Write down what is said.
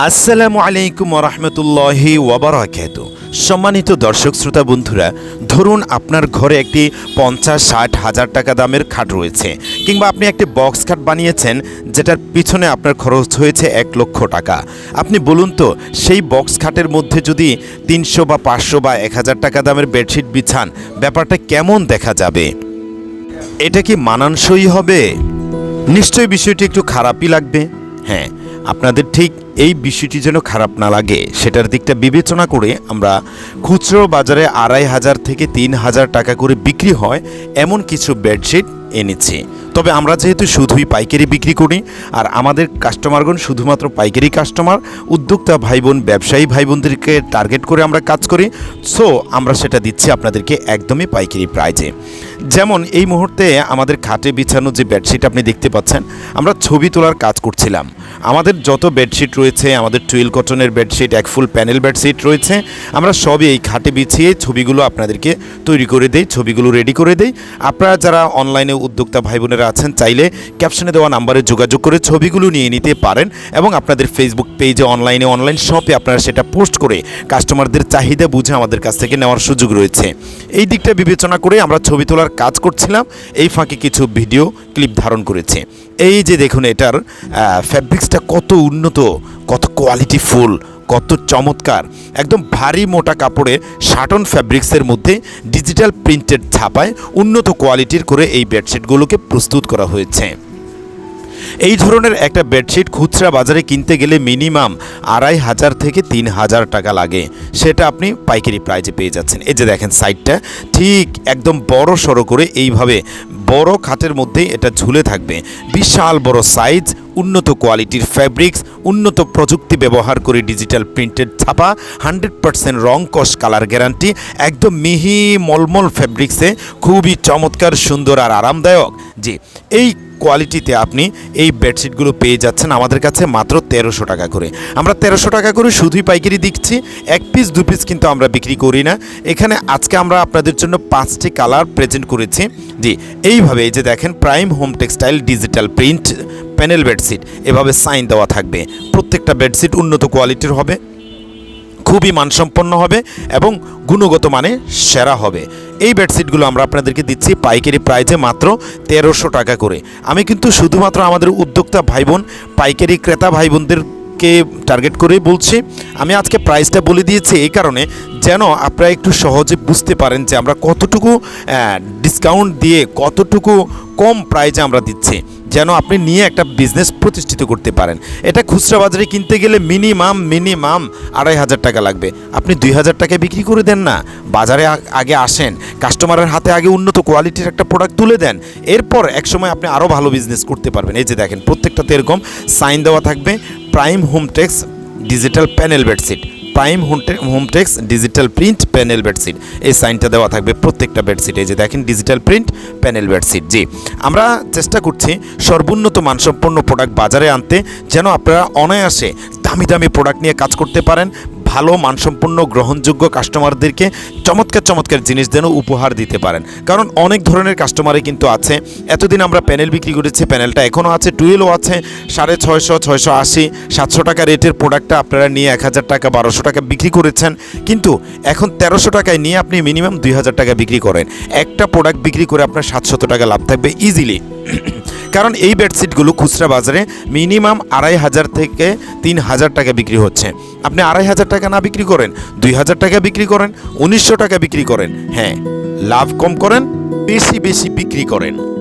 আসসালামু আলাইকুম রহমতুল্লাহি ওবরাকাত। সম্মানিত দর্শক শ্রোতা বন্ধুরা, ধরুন আপনার ঘরে একটি পঞ্চাশ, ষাট হাজার টাকা দামের খাট রয়েছে, কিংবা আপনি একটি বক্স খাট বানিয়েছেন, যেটার পিছনে আপনার খরচ হয়েছে এক লক্ষ টাকা। আপনি বলুন তো, সেই বক্স খাটের মধ্যে যদি তিনশো বা পাঁচশো বা এক হাজার টাকা দামের বেডশিট বিছান, ব্যাপারটা কেমন দেখা যাবে? এটা কি মানানসই হবে? নিশ্চয়ই বিষয়টি একটু খারাপই লাগবে। হ্যাঁ আপনাদের ঠিক এই বিষয়টি যেন খারাপ না লাগে, সেটার দিকটা বিবেচনা করে আমরা খুচরো বাজারে আড়াই হাজার থেকে তিন হাজার টাকা করে বিক্রি হয়, এমন কিছু বেডশিট এনেছি। তবে আমরা যেহেতু শুধুই পাইকারি বিক্রি করি, আর আমাদের কাস্টমারগণ শুধুমাত্র পাইকারি কাস্টমার, উদ্যোক্তা ভাই বোন ব্যবসায়ী ভাই বোনদেরকে টার্গেট করে আমরা কাজ করি, সো আমরা সেটা দিচ্ছি আপনাদেরকে একদমই পাইকারি প্রাইজে। যেমন এই মুহূর্তে আমাদের খাটে বিছানো যে বেডশিট আপনি দেখতে পাচ্ছেন, আমরা ছবি তোলার কাজ করছিলাম। আমাদের যত বেডশিট রয়েছে, আমাদের টুয়েল কটনের বেডশিট, এক ফুল প্যানেল বেডশিট রয়েছে, আমরা সবই এই খাটে বিছিয়ে ছবিগুলো আপনাদেরকে তৈরি করে দেই, ছবিগুলো রেডি করে দেই। আপনারা যারা অনলাইনে উদ্যোক্তা ভাই বোনেরা আছেন, চাইলে ক্যাপশনে দেওয়া নাম্বারে যোগাযোগ করে ছবিগুলো নিয়ে নিতে পারেন এবং আপনাদের ফেসবুক পেজে অনলাইনে অনলাইন শপে আপনারা সেটা পোস্ট করে কাস্টমারদের চাহিদা বুঝে আমাদের কাছ থেকে নেওয়ার সুযোগ রয়েছে। এই দিকটা বিবেচনা করে আমরা ছবি তোলার কাজ করছিলাম। এই ফাঁকে কিছু ভিডিও ক্লিপ ধারণ করেছে। এই যে দেখুন এটার ফ্যাব্রিক্সটা কত উন্নত, কত কোয়ালিটি ফুল কত চমৎকার। একদম ভারী মোটা কাপড়ে শাটন ফ্যাব্রিক্সের মধ্যে ডিজিটাল প্রিন্টেড ছাপায় উন্নত কোয়ালিটির করে এই বেডশিটগুলোকে প্রস্তুত করা হয়েছে। এই ধরনের একটা বেডশিট খুচরা বাজারে কিনতে গেলে মিনিমাম আড়াই হাজার থেকে তিন হাজার টাকা লাগে। সেটা আপনি পাইকারি প্রাইজে পেয়ে যাচ্ছেন। এই যে দেখেন সাইডটা, ঠিক একদম বড় সড়ো করে এইভাবে বড় খাটের মধ্যেই এটা ঝুলে থাকবে। বিশাল বড় সাইজ, উন্নত কোয়ালিটির ফ্যাব্রিক্স, উন্নত প্রযুক্তি ব্যবহার করে ডিজিটাল প্রিন্টেড ছাপা, হান্ড্রেড পার্সেন্ট রং কস কালার গ্যারান্টি, একদম মিহি মলমল ফ্যাব্রিক্সে, খুবই চমৎকার, সুন্দর আর আরামদায়ক। জি, এই কোয়ালিটিতে আপনি এই বেডশিটগুলো পেয়ে যাচ্ছেন আমাদের কাছে মাত্র তেরোশো টাকা করে। আমরা তেরোশো টাকা করে শুধুই পাইকারি দিচ্ছি, এক পিস দু পিস কিন্তু আমরা বিক্রি করি না। এখানে আজকে আমরা আপনাদের জন্য পাঁচটি কালার প্রেজেন্ট করেছি। জি, এইভাবে এই যে দেখেন prime home textile digital print panel bedsheet এভাবে সাইন দেওয়া থাকবে। প্রত্যেকটা বেডশিট উন্নত কোয়ালিটির হবে, খুবই মানসম্পন্ন হবে এবং গুণগত মানে সেরা হবে। এই বেডশিটগুলো আমরা আপনাদেরকে দিচ্ছি পাইকারি প্রাইজে মাত্র তেরোশো টাকা করে। আমি কিন্তু শুধুমাত্র আমাদের উদ্যোক্তা ভাই বোন পাইকারি ক্রেতা ভাই বোনদেরকে টার্গেট করেই বলছি। আমি আজকে প্রাইসটা বলে দিয়েছি এই কারণে যেন আপনারা একটু সহজে বুঝতে পারেন যে আমরা কতটুকু ডিসকাউন্ট দিয়ে কতটুকু কম প্রাইজে আমরা দিচ্ছি। যেন আপনি নিয়ে একটা বিজনেস প্রতিষ্ঠিত করতে পারেন। এটা খুচরা বাজারে কিনতে গেলে মিনিমাম মিনিমাম আড়াই হাজার টাকা লাগবে। আপনি দুই হাজার টাকায় বিক্রি করে দেন না। বাজারে আগে আসেন কাস্টমারের হাতে আগে উন্নত কোয়ালিটির একটা প্রোডাক্ট তুলে দেন। এরপর একসময় আপনি আরও ভালো বিজনেস করতে পারবেন। এই যে দেখেন প্রত্যেকটাতে এরকম সাইন দেওয়া থাকবে prime Hometex digital panel bedsheet prime Hometex digital print panel bedsheet এই সাইনটা দেওয়া থাকবে প্রত্যেকটা বেডশিটে যে দেখেন ডিজিটাল প্রিন্ট প্যানেল বেডশিট জি, আমরা চেষ্টা করছি সর্বোন্নত মানসম্পন্ন প্রোডাক্ট বাজারে আনতে, যেন আপনারা অনায়াসে দামি দামি প্রোডাক্ট নিয়ে কাজ করতে পারেন ভালো, মানসম্পন্ন, গ্রহণযোগ্য কাস্টমারদেরকে চমৎকার চমৎকার জিনিস যেন উপহার দিতে পারেন। কারণ অনেক ধরনের কাস্টমারই কিন্তু আছে। এতদিন আমরা প্যানেল বিক্রি করেছি, প্যানেলটা এখনও আছে টুয়েলও আছে, সাড়ে ছয়শো ছয়শো আশি, সাতশো টাকা রেটের প্রোডাক্টটা আপনারা নিয়ে এক হাজার টাকা, বারোশো টাকা বিক্রি করেছেন। কিন্তু এখন তেরোশো টাকায় নিয়ে আপনি মিনিমাম দুই হাজার টাকা বিক্রি করেন। একটা প্রোডাক্ট বিক্রি করে আপনার সাতশত টাকা লাভ থাকবে ইজিলি। কারণ এই বেডশিটগুলো খুচরা বাজারে মিনিমাম আড়াই হাজার থেকে তিন হাজার টাকা বিক্রি হচ্ছে। আপনি আড়াই হাজার টাকা না বিক্রি করেন, দুই হাজার টাকা বিক্রি করেন, উনিশশো টাকা বিক্রি করেন। হ্যাঁ লাভ কম করেন, বেশি বেশি বিক্রি করেন।